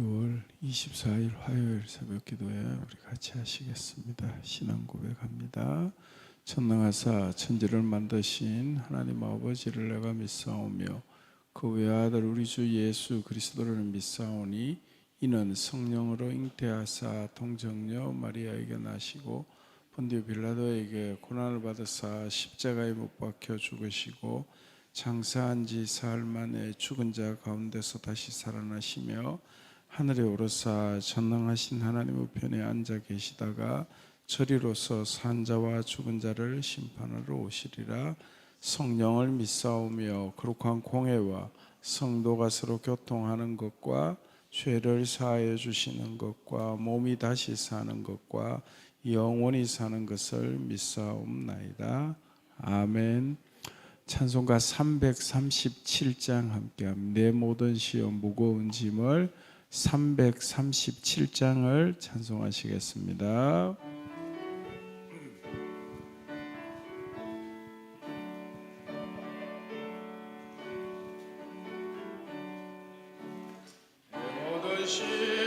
6월 24일 화요일 새벽 기도에 우리 같이 하시겠습니다. 신앙 고백합니다. 천능하사 천지를 만드신 하나님 아버지를 내가 믿사오며 그 외아들 우리 주 예수 그리스도를 믿사오니 이는 성령으로 잉태하사 동정녀 마리아에게 나시고 본디오 빌라도에게 고난을 받으사 십자가에 못 박혀 죽으시고 장사한 지 사흘 만에 죽은 자 가운데서 다시 살아나시며 하늘에 오르사 전능하신 하나님 우편에 앉아 계시다가 저리로서 산 자와 죽은 자를 심판하러 오시리라. 성령을 믿사오며 거룩한 공회와 성도가 서로 교통하는 것과 죄를 사하여 주시는 것과 몸이 다시 사는 것과 영원히 사는 것을 믿사옵나이다. 아멘. 찬송가 337장 함께 함 내 모든 시험 무거운 짐을 337장을 찬송하시겠습니다. 모든 시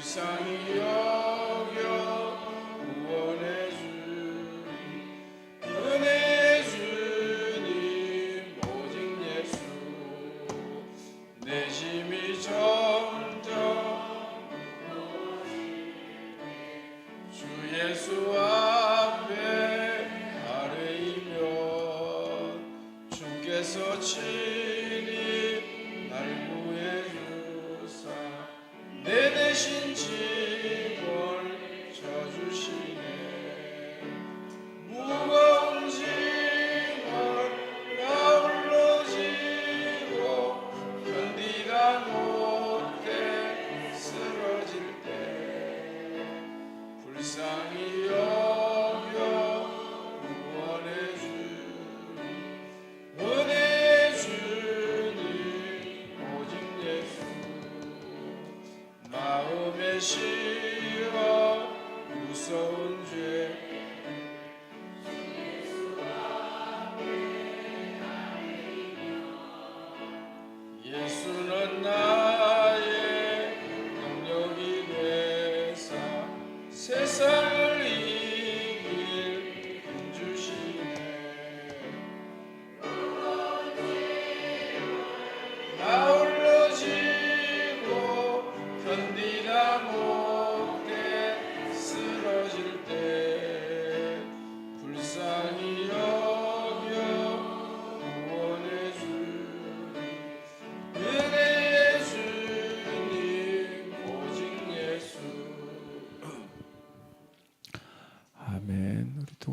불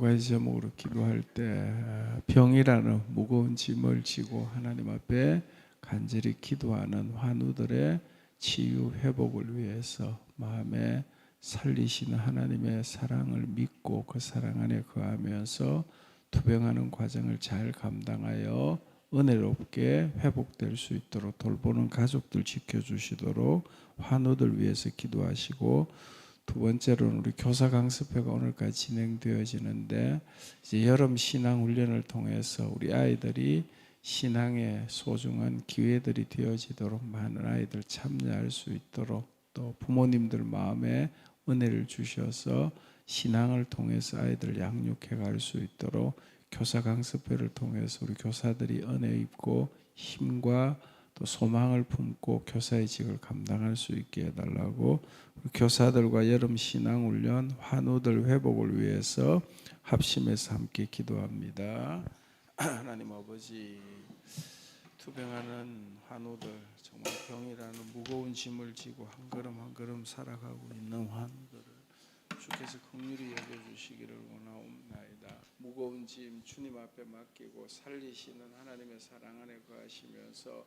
가지 제목으로 기도할 때 병이라는 무거운 짐을 지고 하나님 앞에 간절히 기도하는 환우들의 치유 회복을 위해서 마음에 살리시는 하나님의 사랑을 믿고 그 사랑 안에 거하면서 투병하는 과정을 잘 감당하여 은혜롭게 회복될 수 있도록 돌보는 가족들 지켜주시도록 환우들 위해서 기도하시고 두 번째로는 우리 교사 강습회가 오늘까지 진행되어지는데 이제 여름 신앙 훈련을 통해서 우리 아이들이 신앙의 소중한 기회들이 되어지도록 많은 아이들 참여할 수 있도록 또 부모님들 마음에 은혜를 주셔서 신앙을 통해서 아이들 양육해 갈 수 있도록 교사 강습회를 통해서 우리 교사들이 은혜 입고 힘과 또 소망을 품고 교사의 직을 감당할 수 있게 해달라고 교사들과 여름 신앙 훈련 환우들 회복을 위해서 합심해서 함께 기도합니다. 하나님 아버지 투병하는 환우들 정말 병이라는 무거운 짐을 지고 한 걸음 한 걸음 살아가고 있는 환우들을 주께서 긍휼히 여겨주시기를 원하옵나이다. 무거운 짐 주님 앞에 맡기고 살리시는 하나님의 사랑 안에 거하시면서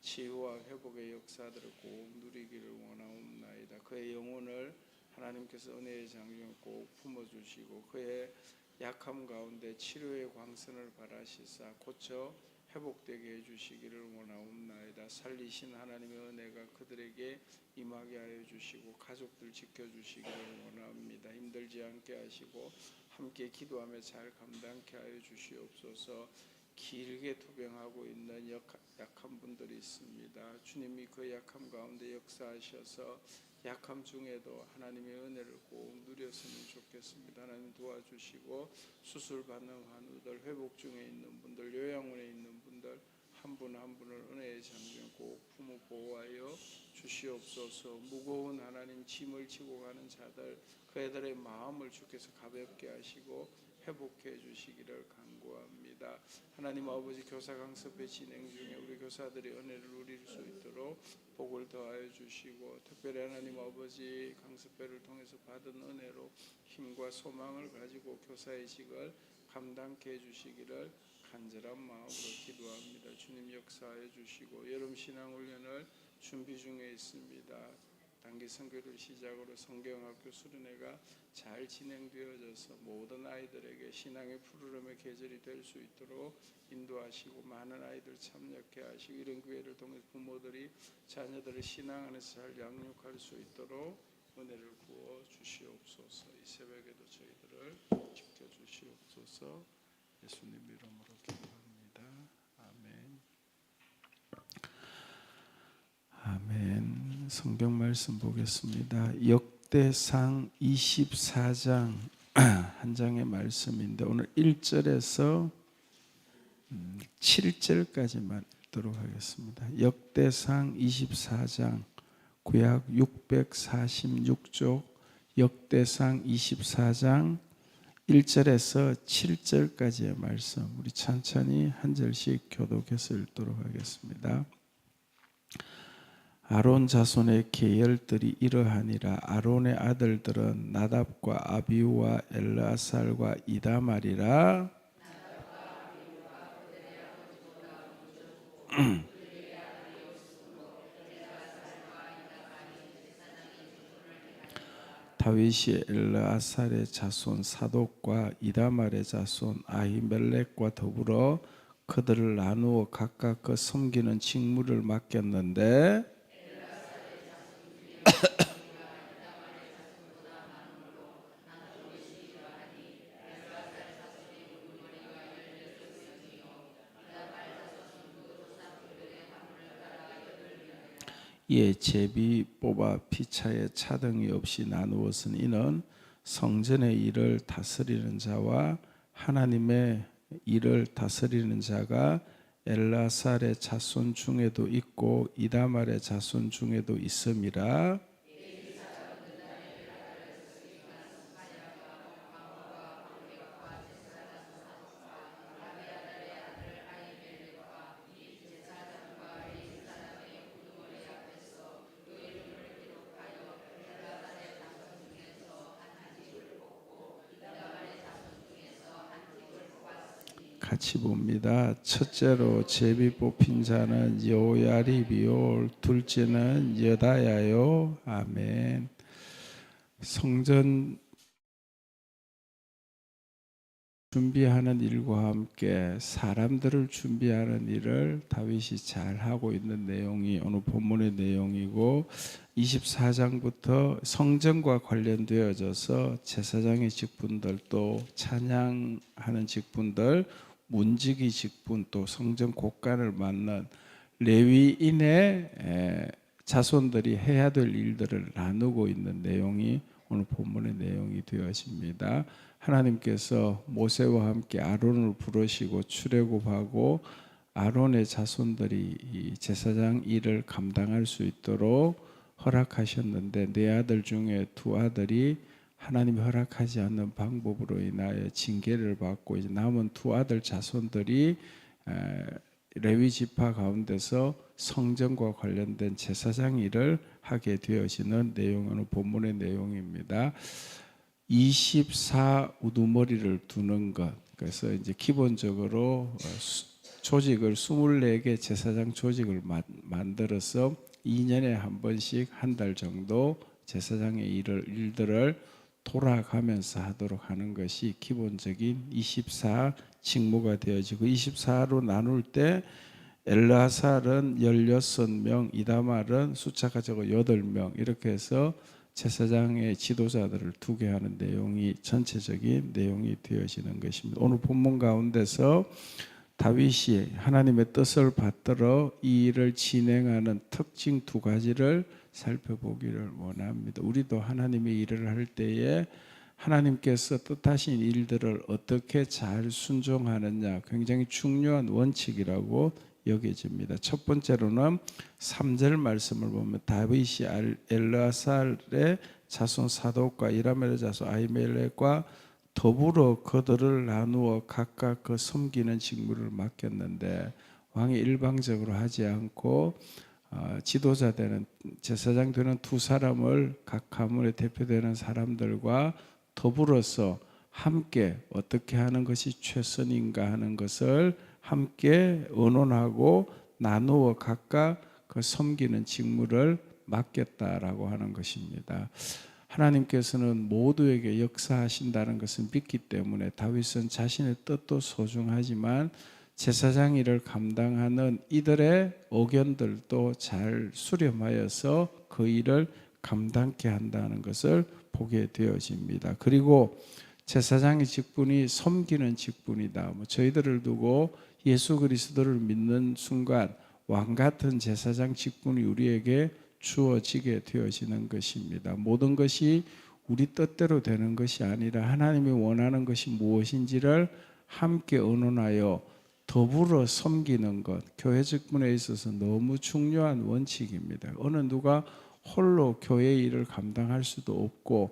치유와 회복의 역사들을 꼭 누리기를 원하옵나이다. 그의 영혼을 하나님께서 은혜의 장중에 꼭 품어주시고 그의 약함 가운데 치료의 광선을 바라시사 고쳐 회복되게 해주시기를 원하옵나이다. 살리신 하나님의 은혜가 그들에게 임하게 하여 주시고 가족들 지켜주시기를 원합니다. 힘들지 않게 하시고 함께 기도하며 잘 감당케 하여 주시옵소서. 길게 투병하고 있는 약, 약한 분들이 있습니다. 주님이 그 약함 가운데 역사하셔서 약함 중에도 하나님의 은혜를 꼭 누렸으면 좋겠습니다. 하나님 도와주시고 수술 받는 환우들, 회복 중에 있는 분들, 요양원에 있는 분들 한분한 분을 은혜의 장중 꼭 품어 보호하여 주시옵소서. 무거운 하나님 짐을 지고 가는 자들 그 애들의 마음을 주께서 가볍게 하시고 회복해 주시기를 간구합니다. 하나님 아버지 교사 강습회 진행 중에 우리 교사들이 은혜를 누릴 수 있도록 복을 더하여 주시고 특별히 하나님 아버지 강습회를 통해서 받은 은혜로 힘과 소망을 가지고 교사의 직을 감당케 해 주시기를 간절한 마음으로 기도합니다. 주님 역사해 주시고 여름 신앙 훈련을 준비 중에 있습니다. 단기 선교를 시작으로 성경학교 수련회가 잘 진행되어져서 모든 아이들에게 신앙의 푸르름의 계절이 될 수 있도록 인도하시고 많은 아이들 참여케 하시고 이런 기회를 통해 부모들이 자녀들을 신앙 안에서 잘 양육할 수 있도록 은혜를 부어 주시옵소서. 이 새벽에도 저희들을 지켜 주시옵소서. 예수님 이름으로 기도합니다. 아멘. 아멘. 성경 말씀 보겠습니다. 역대상 24장 한 장의 말씀인데 오늘 1절에서 7절까지만 읽도록 하겠습니다. 역대상 24장 구약 646쪽 역대상 24장 1절에서 7절까지의 말씀 우리 천천히 한 절씩 교독해서 읽도록 하겠습니다. 아론 자손의 계열들이 이러하니라. 아론의 아들들은 나답과 아비우와 엘라살과 이다말이라. 다윗이 엘라살의 자손 사독과 이다말의 자손 아히멜렉과 더불어 그들을 나누어 각각 그 섬기는 직무를 맡겼는데 이에 제비 뽑아 피차에 차등이 없이 나누었은 이는 성전의 일을 다스리는 자와 하나님의 일을 다스리는 자가 엘라살의 자손 중에도 있고 이다말의 자손 중에도 있음이라 봅니다. 첫째로 제비 뽑힌 자는 여호야립이요 둘째는 여다야요. 아멘. 성전 준비하는 일과 함께 사람들을 준비하는 일을 다윗이 잘 하고 있는 내용이 오늘 본문의 내용이고 24장부터 성전과 관련되어져서 제사장의 직분들 또 찬양하는 직분들 문지기 직분 또 성전 곳간을 맡는 레위인의 에, 자손들이 해야 될 일들을 나누고 있는 내용이 오늘 본문의 내용이 되어집니다. 하나님께서 모세와 함께 아론을 부르시고 출애굽하고 아론의 자손들이 이 제사장 일을 감당할 수 있도록 허락하셨는데 네 아들 중에 두 아들이 하나님이 허락하지 않는 방법으로 인하여 징계를 받고 이제 남은 두 아들 자손들이 에, 레위 지파 가운데서 성전과 관련된 제사장 일을 하게 되어지는 내용은 본문의 내용입니다. 24 우두머리를 두는 것. 그래서 이제 기본적으로 어, 수- 조직을 24개 제사장 조직을 마- 만들어서 2년에 한 번씩 한 달 정도 제사장의 일을 일들을 돌아가면서 하도록 하는 것이 기본적인 24 직무가 되어지고 24로 나눌 때 엘라살은 16명, 이다말은 숫자가 적어 8명 이렇게 해서 제사장의 지도자들을 두게 하는 내용이 전체적인 내용이 되어지는 것입니다. 오늘 본문 가운데서 다윗이 하나님의 뜻을 받들어 이 일을 진행하는 특징 두 가지를 살펴보기를 원합니다. 우리도 하나님의 일을 할 때에 하나님께서 뜻하신 일들을 어떻게 잘 순종하느냐 굉장히 중요한 원칙이라고 여겨집니다. 첫 번째로는 3절 말씀을 보면 다윗이 알- 엘라살의 자손 사독과 이라멜의 자손 아이멜렉과 더불어 그들을 나누어 각각 그 섬기는 직무를 맡겼는데 왕이 일방적으로 하지 않고 어, 지도자 되는 제사장 되는 두 사람을 각 가문의 대표되는 사람들과 더불어서 함께 어떻게 하는 것이 최선인가 하는 것을 함께 의논하고 나누어 각각 그 섬기는 직무를 맡겼다라고 하는 것입니다. 하나님께서는 모두에게 역사하신다는 것을 믿기 때문에 다윗은 자신의 뜻도 소중하지만 제사장 일을 감당하는 이들의 의견들도 잘 수렴하여서 그 일을 감당케 한다는 것을 보게 되어집니다. 그리고 제사장의 직분이 섬기는 직분이다. 뭐 저희들을 두고 예수 그리스도를 믿는 순간 왕 같은 제사장 직분이 우리에게 주어지게 되어지는 것입니다. 모든 것이 우리 뜻대로 되는 것이 아니라 하나님이 원하는 것이 무엇인지를 함께 의논하여 더불어 섬기는 것, 교회 직분에 있어서 너무 중요한 원칙입니다. 어느 누가 홀로 교회 일을 감당할 수도 없고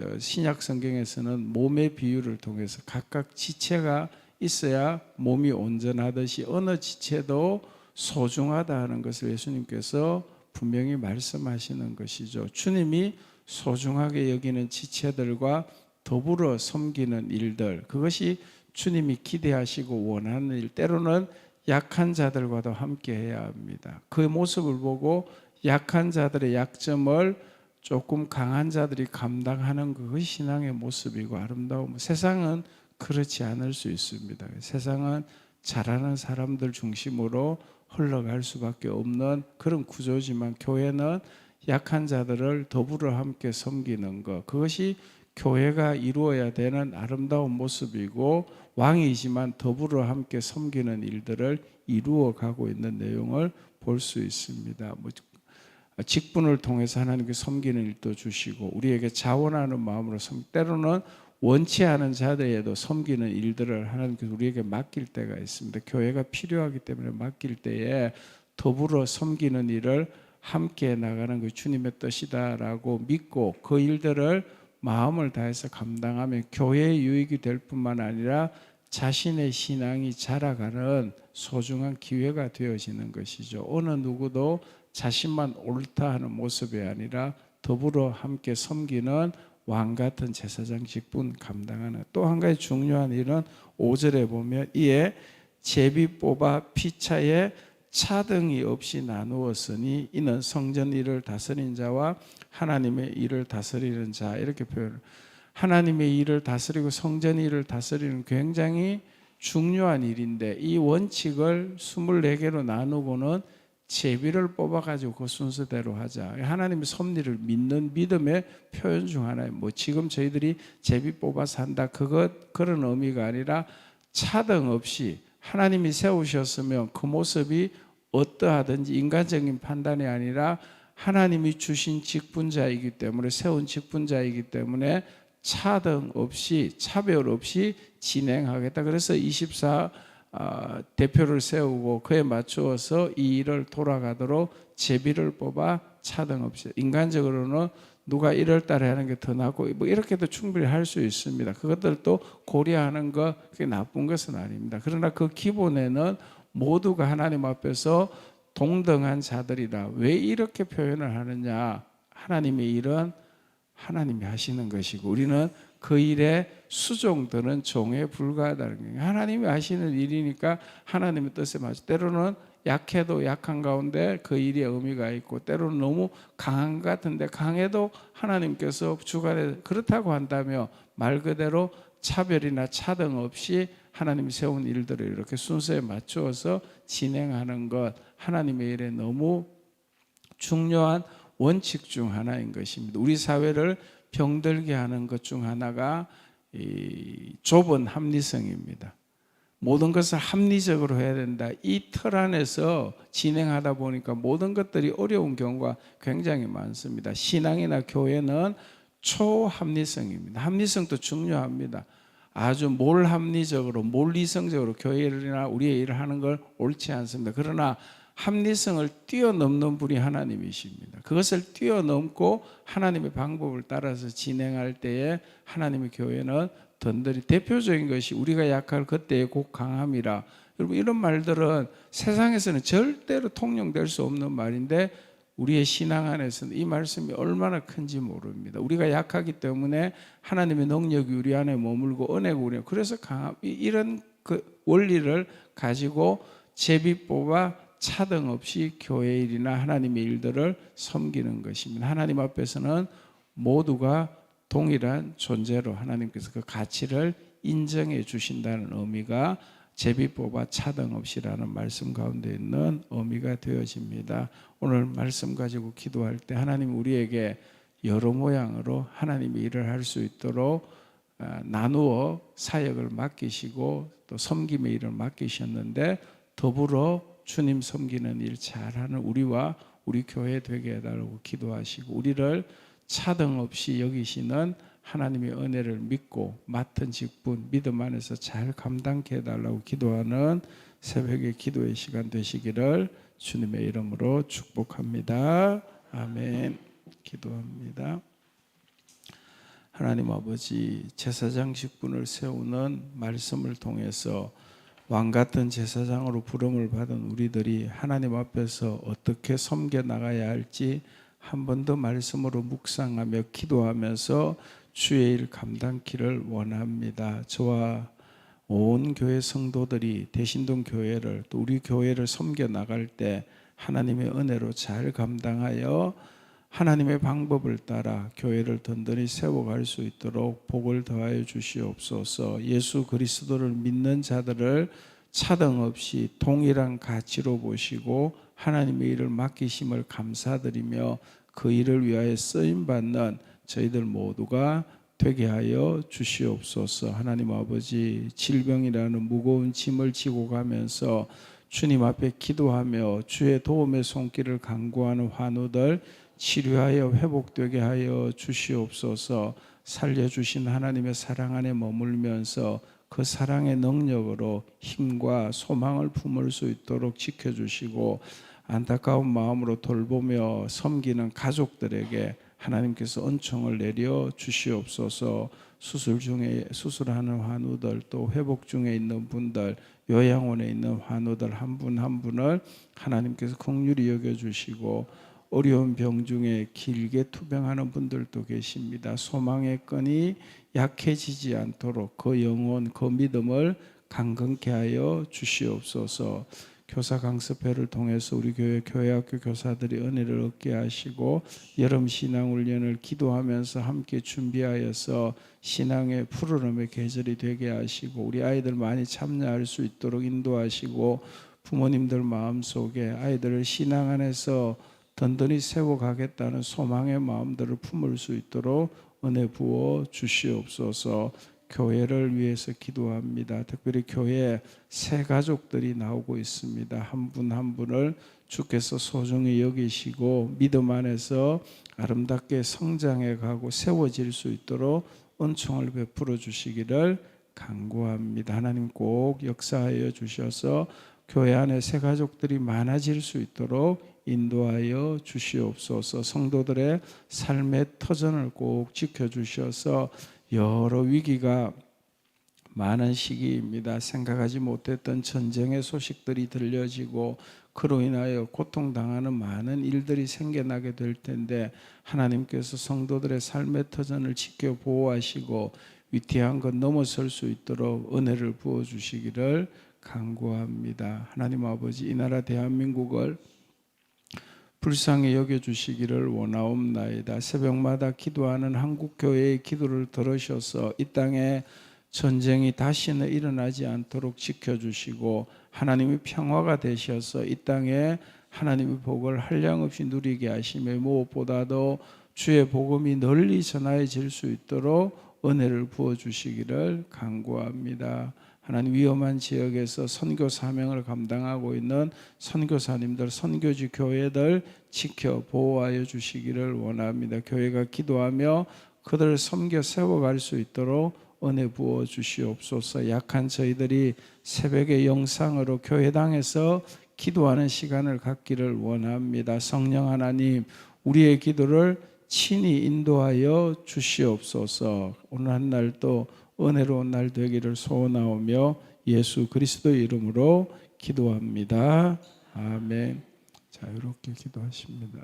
어, 신약 성경에서는 몸의 비유를 통해서 각각 지체가 있어야 몸이 온전하듯이 어느 지체도 소중하다 하는 것을 예수님께서 분명히 말씀하시는 것이죠. 주님이 소중하게 여기는 지체들과 더불어 섬기는 일들 그것이 주님이 기대하시고 원하는 일 때로는 약한 자들과도 함께 해야 합니다. 그 모습을 보고 약한 자들의 약점을 조금 강한 자들이 감당하는 그것이 신앙의 모습이고 아름다움. 세상은 그렇지 않을 수 있습니다. 세상은 잘하는 사람들 중심으로 흘러갈 수밖에 없는 그런 구조지만 교회는 약한 자들을 더불어 함께 섬기는 것 그것이 교회가 이루어야 되는 아름다운 모습이고 왕이지만 더불어 함께 섬기는 일들을 이루어 가고 있는 내용을 볼 수 있습니다. 뭐 직분을 통해서 하나님께 섬기는 일도 주시고 우리에게 자원하는 마음으로 섬 때로는 원치 않은 자들에도 섬기는 일들을 하나님께서 우리에게 맡길 때가 있습니다. 교회가 필요하기 때문에 맡길 때에 더불어 섬기는 일을 함께 나가는 그 주님의 뜻이다라고 믿고 그 일들을 마음을 다해서 감당하면 교회의 유익이 될 뿐만 아니라 자신의 신앙이 자라가는 소중한 기회가 되어지는 것이죠. 어느 누구도 자신만 옳다 하는 모습이 아니라 더불어 함께 섬기는 왕 같은 제사장 직분 감당하는 또 한 가지 중요한 일은 5절에 보면 이에 제비 뽑아 피차에 차등이 없이 나누었으니 이는 성전 일을 다스린 자와 하나님의 일을 다스리는 자 이렇게 표현. 하나님의 일을 다스리고 성전 일을 다스리는 굉장히 중요한 일인데 이 원칙을 24개로 나누고는 제비를 뽑아가지고 그 순서대로 하자. 하나님의 섭리를 믿는 믿음의 표현 중 하나예요. 뭐 지금 저희들이 제비 뽑아서 한다. 그것 그런 의미가 아니라 차등 없이 하나님이 세우셨으면 그 모습이 어떠하든지 인간적인 판단이 아니라 하나님이 주신 직분자이기 때문에 세운 직분자이기 때문에 차등 없이 차별 없이 진행하겠다. 그래서 24 아, 대표를 세우고 그에 맞추어서 이 일을 돌아가도록 제비를 뽑아 차등 없이 인간적으로는 누가 1월 달에 하는 게 더 낫고 뭐 이렇게도 충분히 할 수 있습니다. 그것들도 고려하는 거 그게 나쁜 것은 아닙니다. 그러나 그 기본에는 모두가 하나님 앞에서 동등한 자들이다. 왜 이렇게 표현을 하느냐? 하나님의 일은 하나님이 하시는 것이고 우리는 그 일에 수종드는 종에 불과하다는 거예요. 하나님이 하시는 일이니까 하나님의 뜻에 맞춰. 때로는 약해도 약한 가운데 그 일이 의미가 있고 때로는 너무 강한 것 같은데 강해도 하나님께서 주관해 그렇다고 한다며 말 그대로 차별이나 차등 없이 하나님이 세운 일들을 이렇게 순서에 맞추어서 진행하는 것 하나님의 일에 너무 중요한 원칙 중 하나인 것입니다. 우리 사회를 병들게 하는 것 중 하나가 이 좁은 합리성입니다. 모든 것을 합리적으로 해야 된다. 이 틀 안에서 진행하다 보니까 모든 것들이 어려운 경우가 굉장히 많습니다. 신앙이나 교회는 초합리성입니다. 합리성도 중요합니다. 아주 몰합리적으로, 몰리성적으로 교회나 우리의 일을 하는 걸 옳지 않습니다. 그러나 합리성을 뛰어넘는 분이 하나님이십니다. 그것을 뛰어넘고 하나님의 방법을 따라서 진행할 때에 하나님의 교회는 든든히 대표적인 것이 우리가 약할 그때의 곧 강함이라. 여러분 이런 말들은 세상에서는 절대로 통용될 수 없는 말인데 우리의 신앙 안에서는 이 말씀이 얼마나 큰지 모릅니다. 우리가 약하기 때문에 하나님의 능력이 우리 안에 머물고 은혜가 우리 그래서 강함 이런 그 원리를 가지고 제비 뽑아 차등 없이 교회 일이나 하나님의 일들을 섬기는 것입니다. 하나님 앞에서는 모두가 동일한 존재로 하나님께서 그 가치를 인정해 주신다는 의미가 제비 뽑아 차등 없이라는 말씀 가운데 있는 의미가 되어집니다. 오늘 말씀 가지고 기도할 때 하나님 우리에게 여러 모양으로 하나님의 일을 할 수 있도록 아, 나누어 사역을 맡기시고 또 섬김의 일을 맡기셨는데 더불어 주님 섬기는 일 잘하는 우리와 우리 교회 되게 해달라고 기도하시고 우리를 차등 없이 여기시는 하나님의 은혜를 믿고 맡은 직분 믿음 안에서 잘 감당케 해달라고 기도하는 새벽의 기도의 시간 되시기를 주님의 이름으로 축복합니다. 아멘. 기도합니다. 하나님 아버지 제사장 직분을 세우는 말씀을 통해서 왕 같은 제사장으로 부름을 받은 우리들이 하나님 앞에서 어떻게 섬겨 나가야 할지 한 번 더 말씀으로 묵상하며 기도하면서 주의 일 감당키를 원합니다. 저와 온 교회 성도들이 대신동 교회를 또 우리 교회를 섬겨 나갈 때 하나님의 은혜로 잘 감당하여 하나님의 방법을 따라 교회를 든든히 세워갈 수 있도록 복을 더하여 주시옵소서. 예수 그리스도를 믿는 자들을 차등 없이 동일한 가치로 보시고 하나님의 일을 맡기심을 감사드리며 그 일을 위하여 쓰임 받는 저희들 모두가 되게 하여 주시옵소서. 하나님 아버지 질병이라는 무거운 짐을 지고 가면서 주님 앞에 기도하며 주의 도움의 손길을 간구하는 환우들 치료하여 회복되게 하여 주시옵소서. 살려 주신 하나님의 사랑 안에 머물면서 그 사랑의 능력으로 힘과 소망을 품을 수 있도록 지켜주시고 안타까운 마음으로 돌보며 섬기는 가족들에게 하나님께서 은총을 내려 주시옵소서. 수술 중에 수술하는 환우들 또 회복 중에 있는 분들 요양원에 있는 환우들 한 분한 분을 하나님께서 긍휼히 여겨 주시고 어려운 병 중에 길게 투병하는 분들도 계십니다. 소망의 끈이 약해지지 않도록 그 영혼, 그 믿음을 강건케 하여 주시옵소서. 교사 강습회를 통해서 우리 교회 교회학교 교사들이 은혜를 얻게 하시고 여름 신앙 훈련을 기도하면서 함께 준비하여서 신앙의 푸르름의 계절이 되게 하시고 우리 아이들 많이 참여할 수 있도록 인도하시고 부모님들 마음속에 아이들을 신앙 안에서 든든히 세워가겠다는 소망의 마음들을 품을 수 있도록 은혜 부어 주시옵소서 교회를 위해서 기도합니다. 특별히 교회 새 가족들이 나오고 있습니다. 한분한 분을 주께서 소중히 여기시고 믿음 안에서 아름답게 성장해 가고 세워질 수 있도록 은총을 베풀어 주시기를 간구합니다. 하나님 꼭 역사하여 주셔서 교회 안에 새 가족들이 많아질 수 있도록 인도하여 주시옵소서. 성도들의 삶의 터전을 꼭 지켜 주셔서 여러 위기가 많은 시기입니다. 생각하지 못했던 전쟁의 소식들이 들려지고 그로 인하여 고통당하는 많은 일들이 생겨나게 될 텐데 하나님께서 성도들의 삶의 터전을 지켜 보호하시고 위태한 것 넘어설 수 있도록 은혜를 부어 주시기를 간구합니다. 하나님 아버지 이 나라 대한민국을 불쌍히 여겨 주시기를 원하옵나이다. 새벽마다 기도하는 한국 교회의 기도를 들으셔서 이 땅에 전쟁이 다시는 일어나지 않도록 지켜 주시고 하나님의 평화가 되셔서 이 땅에 하나님의 복을 한량없이 누리게 하시며 무엇보다도 주의 복음이 널리 전하여질 수 있도록 은혜를 부어 주시기를 간구합니다. 하나님 위험한 지역에서 선교 사명을 감당하고 있는 선교사님들, 선교지 교회들 지켜 보호하여 주시기를 원합니다. 교회가 기도하며 그들을 섬겨 세워갈 수 있도록 은혜 부어 주시옵소서. 약한 저희들이 새벽의 영상으로 교회당에서 기도하는 시간을 갖기를 원합니다. 성령 하나님, 우리의 기도를 친히 인도하여 주시옵소서. 오늘 한 날도 은혜로운 날 되기를 소원하오며 예수 그리스도의 이름으로 기도합니다. 아멘. 자, 이렇게 기도하십니다.